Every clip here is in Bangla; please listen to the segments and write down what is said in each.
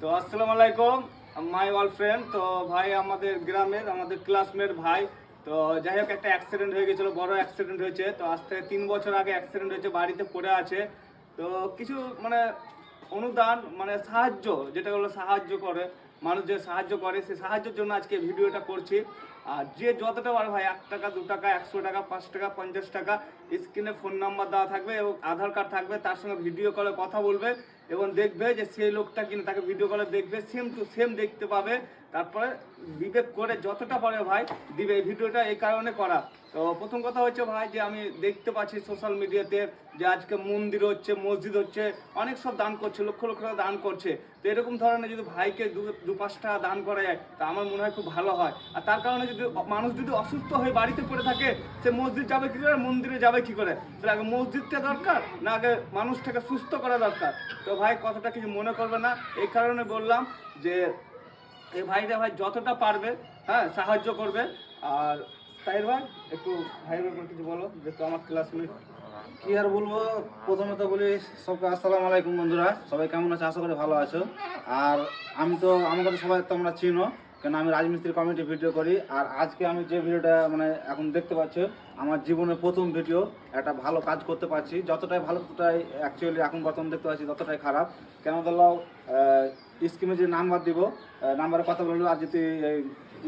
তো আসসালামু আলাইকুম মাই ওয়াল ফ্রেন্ড তো ভাই আমাদের গ্রামের, আমাদের ক্লাসমেট ভাই, তো যাই হোক একটা অ্যাক্সিডেন্ট হয়ে গেছিল, বড় অ্যাক্সিডেন্ট হয়েছে, তো আজ থেকে তিন বছর আগে অ্যাক্সিডেন্ট হয়েছে, বাড়িতে পড়ে আছে, তো কিছু মানে অনুদান মানে সাহায্য, যেটা হলো সাহায্য করে, মানুষ যে সাহায্য করে সেই সাহায্যের জন্য আজকে ভিডিওটা করছি। আর যে যতটা পারে ভাই, এক টাকা, দু টাকা, একশো টাকা, পাঁচ টাকা, পঞ্চাশ টাকা, স্ক্রিনে ফোন নাম্বার দেওয়া থাকবে এবং আধার কার্ড থাকবে, তার সঙ্গে ভিডিও কলে কথা বলবে এবং দেখবে যে সেই লোকটা কিনা তাকে ভিডিও কলে দেখবে সেম টু সেম দেখতে পাবে। তারপরে বিবেক করে যতটা পারে ভাই, দিবে। এই ভিডিওটা এই কারণে করা। তো প্রথম কথা হচ্ছে ভাই যে আমি দেখতে পাচ্ছি সোশ্যাল মিডিয়াতে যে আজকে মন্দির হচ্ছে, মসজিদ হচ্ছে, অনেক সব দান করছে, লক্ষ লক্ষ টাকা দান করছে। তো এরকম ধরনের যদি ভাইকে দু দু, পাঁচ টাকা দান করা যায়, তা আমার মনে হয় খুব ভালো হয়। আর তার কারণে যদি মানুষ যদি অসুস্থ হয়ে বাড়িতে পড়ে থাকে, সে মসজিদ যাবে কি করে? মন্দিরে যাবে কি করে? তাহলে আগে মসজিদটা দরকার না আগে মানুষটাকে সুস্থ করা দরকার? তো ভাই, কথাটা কিছু মনে করবে না। এই কারণে বললাম যে, এই ভাইরা ভাই যতটা পারবে হ্যাঁ সাহায্য করবে। আর তাই ভাই, একটু ভাইয়ের ব্যাপারে কিছু বলো, যেহেতু আমার ক্লাস ক্লাসমেট কি আর বলব? প্রথমে তো বলি, সবকে আসসালাম আলাইকুম বন্ধুরা। সবাই কেমন আছে? আশা করি ভালো আছো। আর আমি তো, আমাকে তো সবাই তোমরা চিনো। কেন আমি রাজমিস্ত্রি কমেডি ভিডিও করি, আর আজকে আমি যে ভিডিওটা মানে এখন দেখতে পাচ্ছ, আমার জীবনের প্রথম ভিডিও, একটা ভালো কাজ করতে পারছি, যতটাই ভালো, ততটাই অ্যাকচুয়ালি এখন বর্তমান দেখতে পাচ্ছি ততটাই খারাপ। কেন ধরো স্কিমে যে নাম্বার দিব নাম্বারে কথা বলল, আর যদি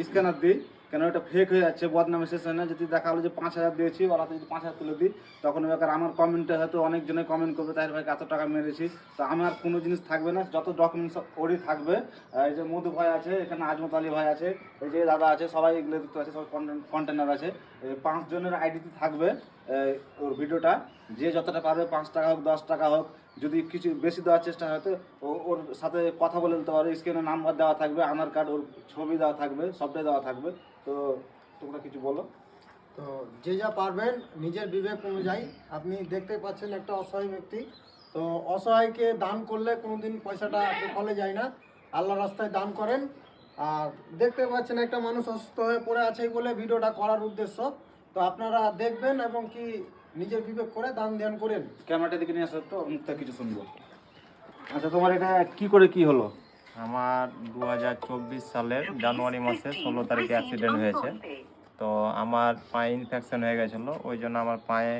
স্ক্যানার দিই কেন এটা ফেক হয়ে যাচ্ছে? বদনামে শেষ হয় না। যদি দেখা হলো যে পাঁচ হাজার দিয়েছি ওরা যদি পাঁচ হাজার তুলে দিই, তখন এবার আমার কমেন্টে হয়তো অনেকজনে কমেন্ট করবে তাই ভাই, এত টাকা মেরেছি। তো আমার কোনো জিনিস থাকবে না। যত ডকুমেন্টস ওরই থাকবে। এই যে মধু ভাই আছে, এখানে আজমত আলী ভাই আছে, এই যে দাদা আছে, সবাই এগুলো দেখতে আছে সব কন্টেনার আছে। পাঁচজনের আইডিতে থাকবে ওর ভিডিওটা যে যতটা পারবে, পাঁচ টাকা হোক, দশ টাকা হোক যদি কিছু বেশি দেওয়ার চেষ্টা হয় তো ওর সাথে কথা বলে নিতে পারবে স্ক্রিনে নাম্বার দেওয়া থাকবে, আধার কার্ড, ওর ছবি দেওয়া থাকবে, সবটাই দেওয়া থাকবে। তো তোমরা কিছু বলো। তো যে যা পারবেন নিজের বিবেক অনুযায়ী। আপনি দেখতে পাচ্ছেন একটা অসহায় ব্যক্তি। তো অসহায়কে দান করলে কোনোদিন পয়সাটা ফলে যায় না। আল্লাহ রাস্তায় দান করেন। আর দেখতে পাচ্ছেন একটা মানুষ অসুস্থ হয়ে পড়ে আছে বলে ভিডিওটা করার উদ্দেশ্য। তো আপনারা দেখবেন এবং কি নিজের বিবেক করে দান ধ্যান করেন। ক্যামেরাটা দিকে নিয়ে আসো তো থেকে কিছু শুনব। আচ্ছা তোমার এটা কি করে কি হলো? আমার দু হাজার চব্বিশ সালের জানুয়ারি মাসে ষোলো তারিখে অ্যাক্সিডেন্ট হয়েছে। তো আমার পায়ে ইনফেকশন হয়ে গেছিল ওই জন্য আমার পায়ে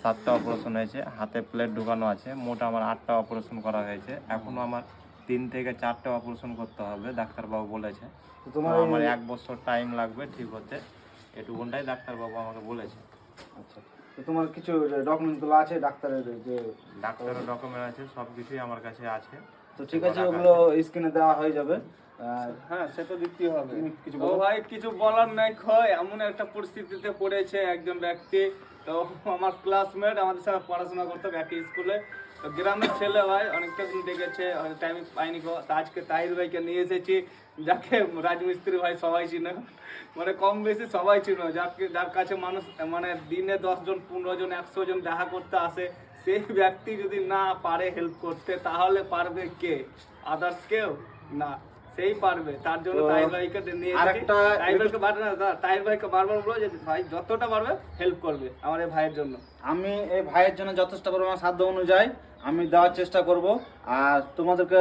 সাতটা অপারেশন হয়েছে হাতে প্লেট ঢুকানো আছে মোট আমার আটটা অপারেশন করা হয়েছে। এখনও আমার তিন থেকে চারটে অপারেশন করতে হবে ডাক্তারবাবু বলেছে। তোমার আমার এক বছর টাইম লাগবে ঠিক হতে এটুকুনটাই ডাক্তারবাবু আমাকে বলেছে। আচ্ছা। তো তোমার কিছু ডকুমেন্টসগুলো আছে? ডাক্তারের যে ডাক্তারের ডকুমেন্ট আছে সব কিছুই আমার কাছে আছে। তো ঠিক আছে ওগুলো স্ক্রিনে দেওয়া হয়ে যাবে। হ্যাঁ সে তো দিতেই হবে। কিছু ভাই কিছু বলার নাই ক্ষয় এমন একটা পরিস্থিতিতে পড়েছে একজন ব্যক্তি। তো আমার ক্লাসমেট আমাদের সাথে পড়াশোনা করতো একই স্কুলে তো গ্রামের ছেলে ভাই অনেকটা দেখেছে টাইম পাইনি আজকে তাহির ভাইকে নিয়ে এসেছি, যাকে রাজমিস্ত্রি ভাই সবাই চিনে। মানে কম বেশি সবাই চিনো যাকে যার কাছে মানুষ মানে দিনে দশজন পনেরো জন, একশো জন দেখা করতে আসে, সেই ব্যক্তি যদি না পারে হেল্প করতে, তাহলে পারবে কে? আদার্স কেউ? না। সেই পারবে তার জন্য তাহির ভাইকে নিয়ে আরেকটা- তাহির ভাইকে বার দাদা, তাহির ভাইকে বারবার বলো যে ভাই যতটা পারবে হেল্প করবে আমার এই ভাইয়ের জন্য আমি এই ভাইয়ের জন্য যথেষ্ট পরিমাণ সাধ্য অনুযায়ী আমি দেওয়ার চেষ্টা করব। আর তোমাদেরকে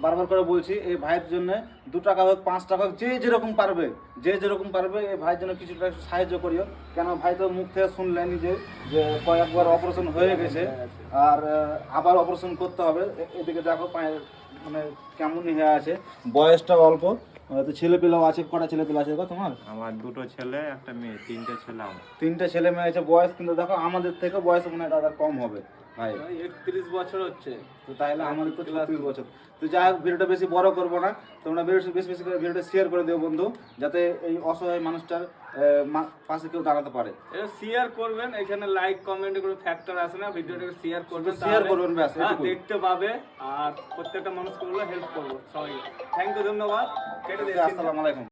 বারবার করে বলছি এই ভাইয়ের জন্য দু টাকা হোক পাঁচ টাকা হোক যে যেরকম পারবে যে যেরকম পারবে এই ভাইয়ের জন্য কিছুটা সাহায্য করিও। কেন ভাই তো মুখ থেকে শুনলেন যে যে কয়েকবার অপারেশন হয়ে গেছে। আর আবার অপারেশন করতে হবে। এদিকে দেখো পায়ের মানে কেমন হয়ে আছে? বয়সটা অল্প। তো ছেলে পেলেও আছে কটা ছেলে পেলে আছে গো তোমার? আমার দুটো ছেলে একটা মেয়ে তিনটে ছেলে আমার। তিনটে ছেলে মেয়ে আছে বয়স কিন্তু দেখো আমাদের থেকে বয়স মনে হয় দাদার কম হবে ভাই। একত্রিশ বছর হচ্ছে। তো তাহলে আমাদের তো চল্লিশ বছর। তো যাই হোক ভিডিওটা বেশি বড় করব না। তোমরা ভিডিও বেশি বেশি করে ভিডিওটা শেয়ার করে দিও বন্ধু যাতে এই অসহায় মানুষটার পাশে কেউ দাঁড়াতে পারে। এটা শেয়ার করবেন এখানে লাইক কমেন্ট কোনো ফ্যাক্টর আছে না ভিডিওটাকে শেয়ার করবেন শেয়ার করবেন ব্যাস হ্যাঁ, দেখতে পাবে আর প্রত্যেকটা মানুষকে হেল্প করব সবাই থ্যাংক ইউ ধন্যবাদ। কেটে দিচ্ছি আসসালামু আলাইকুম।